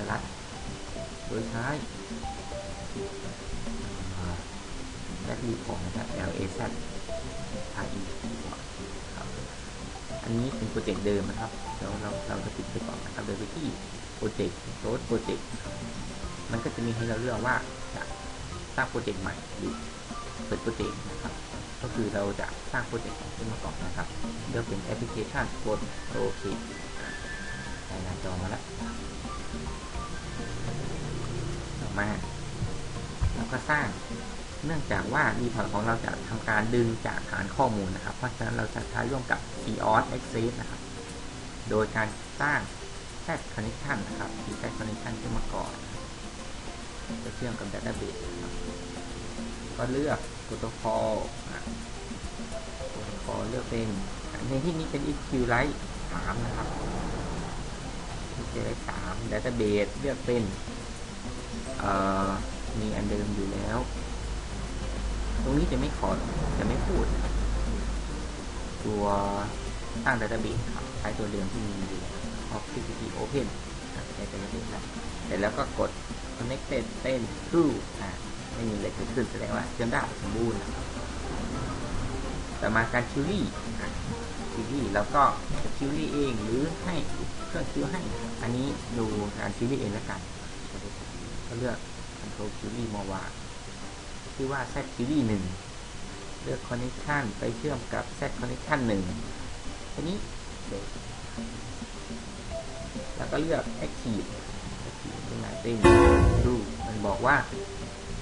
สลัดโดยใช้แบ็กรีพอร์นะครับ L A Z I E ครับอันนี้เป็นโปรเจกต์เดิมนะครับเดี๋ยวเราเราจะปิดไปก่อนนะครับโดยไปที่โปรเจกต์โรดโปรเจกต์มันก็จะมีให้เราเลือกว่าจะสร้างโปรเจกต์ใหม่หรือเปิดโปรเจกต์นะครับ ก็คือเราจะสร้างโปรเจกต์ขึ้นมาก่อนนะครับเลือกเป็นแอปพลิเคชันกดโอเคใส่หน้าจอมาแล้ว ต่อมาเราก็สร้าง เนื่องจากว่ารีพอร์ตของเราจะทำการดึงจากฐานข้อมูลนะครับ เพราะฉะนั้นเราจะใช้ร่วมกับ c o s Access นะครับ โดยการสร้าง Z Connection นะครับที่ Z Connection ขึ้นมาก่อน จะเชื่อมกับ Database นะครับก็เลือกโปรโตคอลโปรโตคอลเลือกเป็นในที่นี้เป็น SQLite 3 นะครับ SQLite 3 Database เลือกเป็น มีอันเดิมอยู่แล้ว ตรงนี้จะไม่ขอจะไม่พูด ตัวตั้ง Database ครับใช้ตัวเดิมที่มีอยู่ Opacity Open ใช้ Database แล้วเสร็จแล้วก็กด Connected เป็น True อ่าไม่มีอะไรเกิดขึ้นแสดงว่าเชื่อมได้สมบูรณ์ต่อมาการคิวรี่คิวรี่แล้วก็คิวรี่เองหรือให้เครื่องคิวให้ อันนี้ดูการคิวรี่เองแล้วกัน ก็เลือก Control Query มาวาชื่อว่า Set Query 1 เลือก Connection ไปเชื่อมกับ Set Connection 1ทีนี้แล้วก็เลือก Active Active ขึ้นมาเต้นดูมันบอกว่า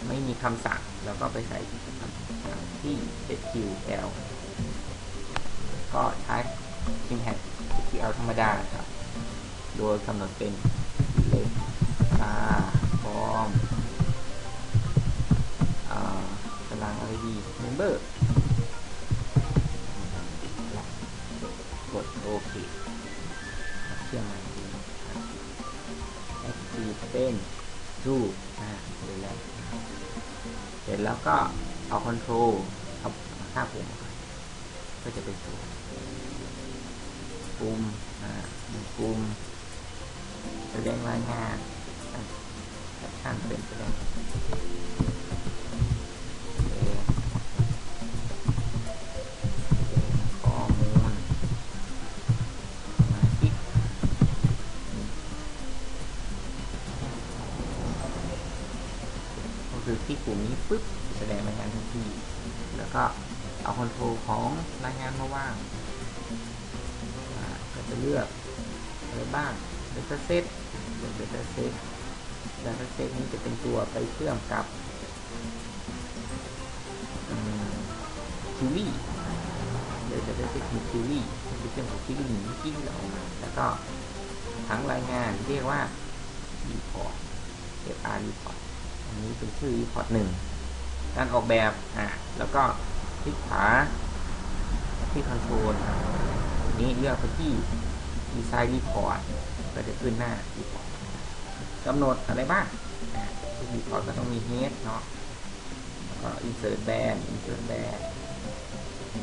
ไม่มีคำสั่งแล้วก็ไปใส่คำสั่งที่ SQL ก็ใช้ Impact SQL ธรรมดาครับ โดยกำหนดเป็นเลขา form ตารางอะไรดี member กดโอเคเชื่อมมา active เป็นรูปนะเลยแล้วเสร็จแล้วก็เอา control เอาค่าปุ่มก็จะเป็นตัวปุ่มนะปุ่มแสดงรายงาน แอคชั่นเป็นแสดงข้อมูลมาที่ก็คือที่ปุ่มนี้ปุ๊บแสดงรายงานทันที แล้วก็เอาคอนโทรลของรายงานมาว่างก็จะเลือกอะไรบ้าง Data Set เลือก Data Set Data Set นี้จะเป็นตัวไปเชื่อมกับคิวรี่เดี๋ยว Data Set มีคิวรี่ไปเชื่อมกับคิวรี่หนึ่งที่เราออกมาแล้วก็ทั้งรายงานเรียกว่า Report FR Report อันนี้เป็นชื่อ Report หนึ่งการออกแบบอะแล้วก็คลิกขวาที่คอนโทรลนี้เลือกไปที่ Design Report ก็จะขึ้นหน้า Report กำหนดอะไรบ้างทุก Report ก็ต้องมี Head เนาะแล้วก็ Insert Band Insert Band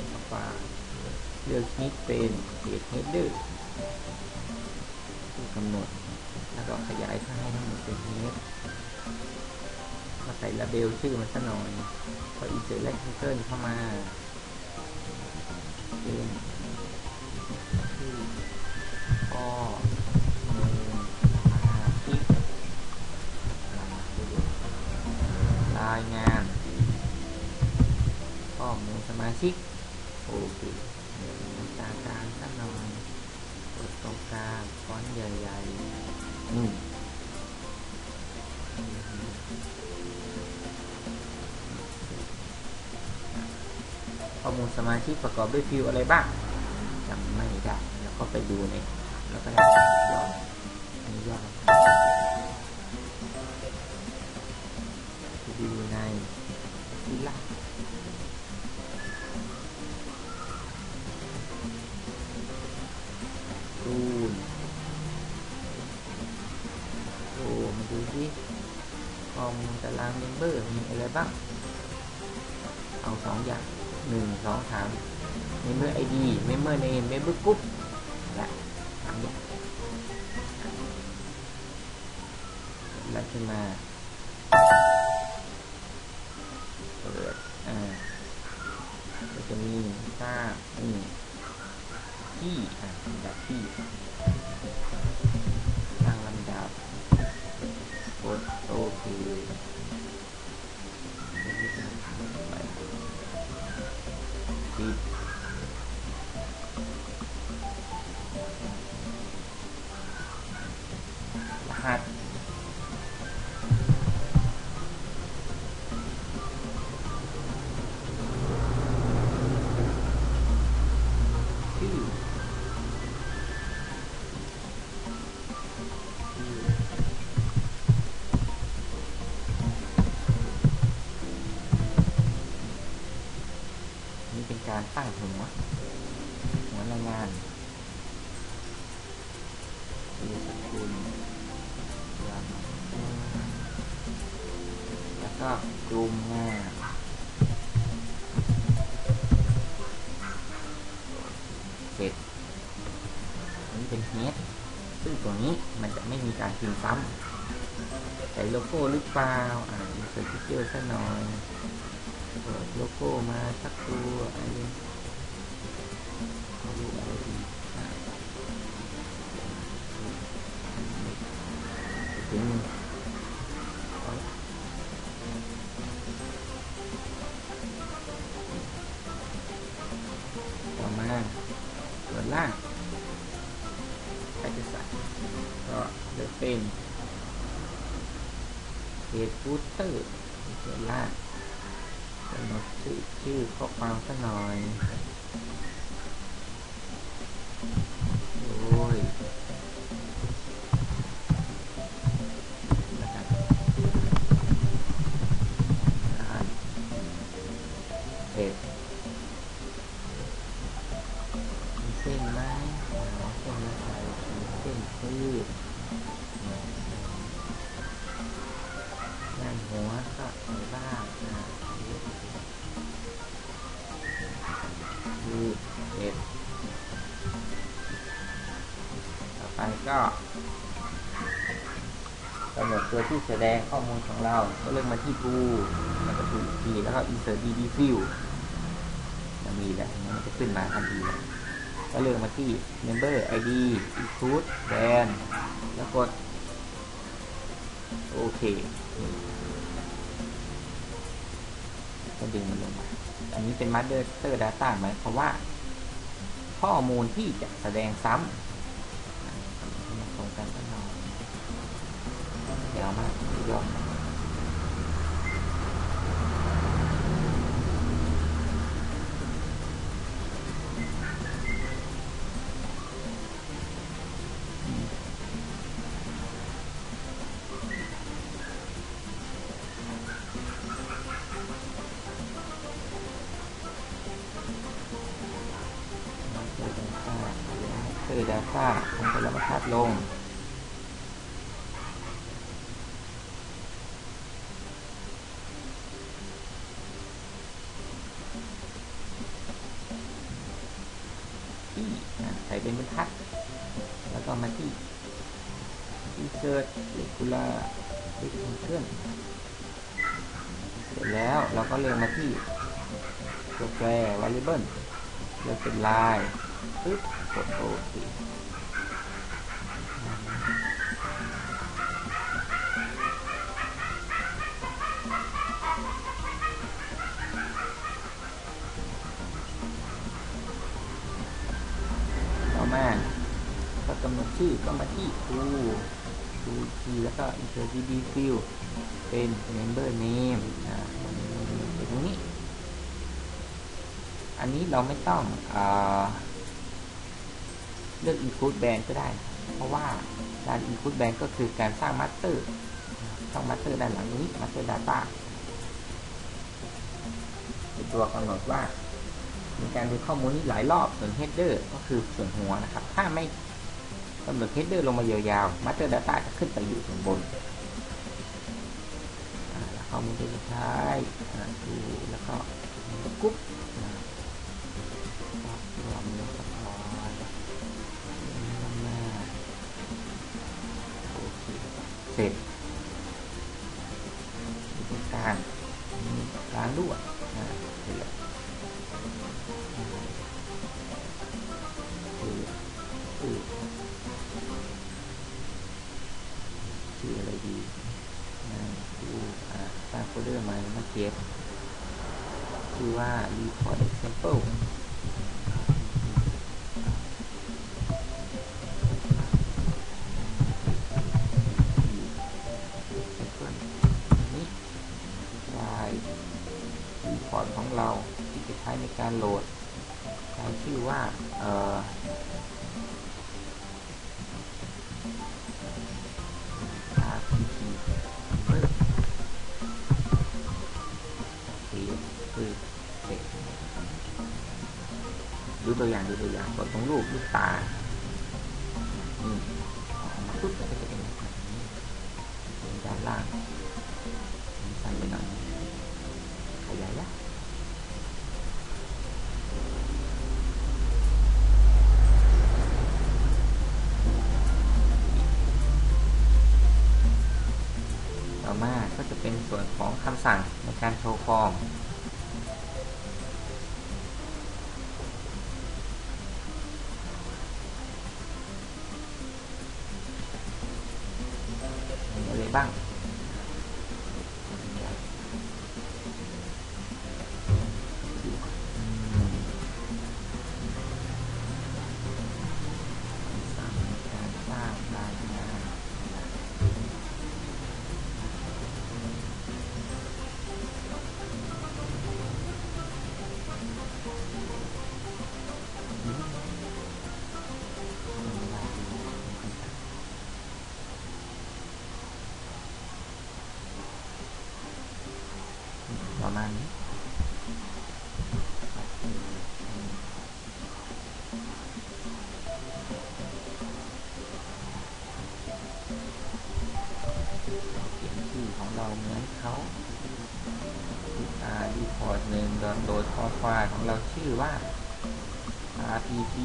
เข้าไปเลือก Head เป็น Page Header กำหนด แล้วก็ขยายให้ทั้งหมดเป็น Head มาใส่ลาเบลชื่อมันซะหน่อยพอ insert และ title เข้ามาเป็นชื่อข้ายงานข้อมูลสมาชิกโอเคตากลางสักหน่อยกดตรงกลางฟอนต์ใหญ่ๆข้อมูลสมาชิกประกอบด้วยฟิลอะไรบ้างจำไม่ได้ แล้วก็ไปดูในแล้วก็ได้ย้อน ที่ข้อมูลตารางเมมเบอร์มีอะไรบ้าง เอาสอย่างหนึ่งสองสาม member id member name member group และสามอย่างนัดขึ้นมาเปิดอ่าก็จะมีทราบนี่ที่อ่าลำดับที่ หัส เสร็จนี้เป็น head ซึ่งตัวนี้มันจะไม่มีการพิมพ์ซ้ำใส่โลโก้หรือเปล่าอ่าใส่ติ๊กเกอร์ซะหน่อยเปิดโลโก้มาสักตัวอะไรอาดูอะไรดีอ่าถึง ต่อไปก็กำหนดตัวที่แสดงข้อมูลของเรา ก็เลือกมาที่ Go แล้วก็ถูกทีแล้วก็ insert dd field จะมีแล้วมันจะขึ้นมาทันทีก็เลือกมาที่ member id include band แล้วกดโอเคก็ดึงมันลงมา อันนี้เป็น master data หมายความว่า ข้อมูลที่จะแสดงซ้ำาวมากยอมคือ Data ผมจะลบทัดลง เลกูล่าเล็กเพื่อนเสร็จแล้วเราก็เรีงมาที่ตัวแปร variable เลือกเป็นลายปึ๊บกดโอเคต่อมาก็กำหนดชื่อก็มาที่ครูู 2G แล้วก็ insert DB field เป็น member name อ่าเป็นตรงนี้ อันนี้เราไม่ต้องอ่าเลือก include band ก็ได้ เพราะว่าการ include band ก็คือการสร้าง master ร้าง master ด้านหลังนี้ master data เป็นตัวกำหนดว่ามีการดูข้อมูลนี้หลายรอบส่วน header ก็คือส่วนหัวนะครับ ถ้าไม่ กำหนด header ลงมายาวๆมัด master data จะขึ้นไปอยู่ข้างบนข้อมูลตัวสุดท้ายดูแล้วก็กุ๊บแล้วก็พอเสร็จการล้างด้วยเสร็จล้ อร์ม่มาเก็บชื่อว่า report example นี่ไฟล์รีพอร์ตของเราที่จะใช้ในการโหลดใช้ชื่อว่าเอ่อ ดูตัวอย่างดูตัวอย่างกดตรงรูปลูกตานี่ออกมปุ๊บก็จะเป็นแบบนี้ด้านล่าง มี พอร์ตหนึ่งดอนโดดคอไฟล์ของเราชื่อว่า rpt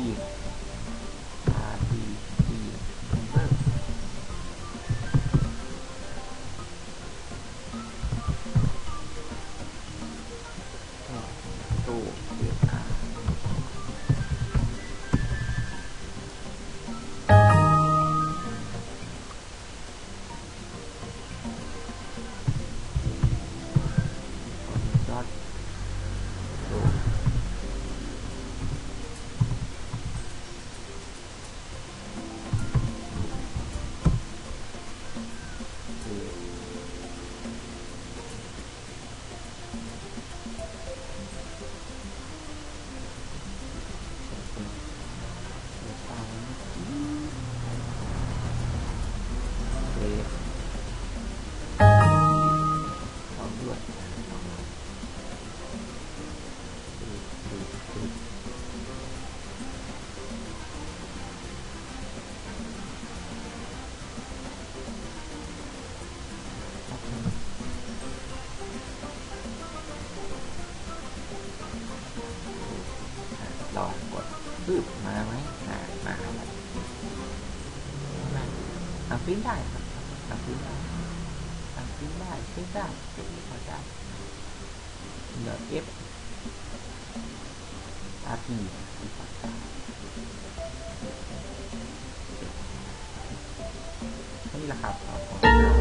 มาไหมอ่ามาแล้วมาทำพิมพ์ได้ครับทำพิมพ์ได้ทำพิมพ์ได้เช็คได้เช็คพอได้เดี๋ยว F R P นี่แหละครับ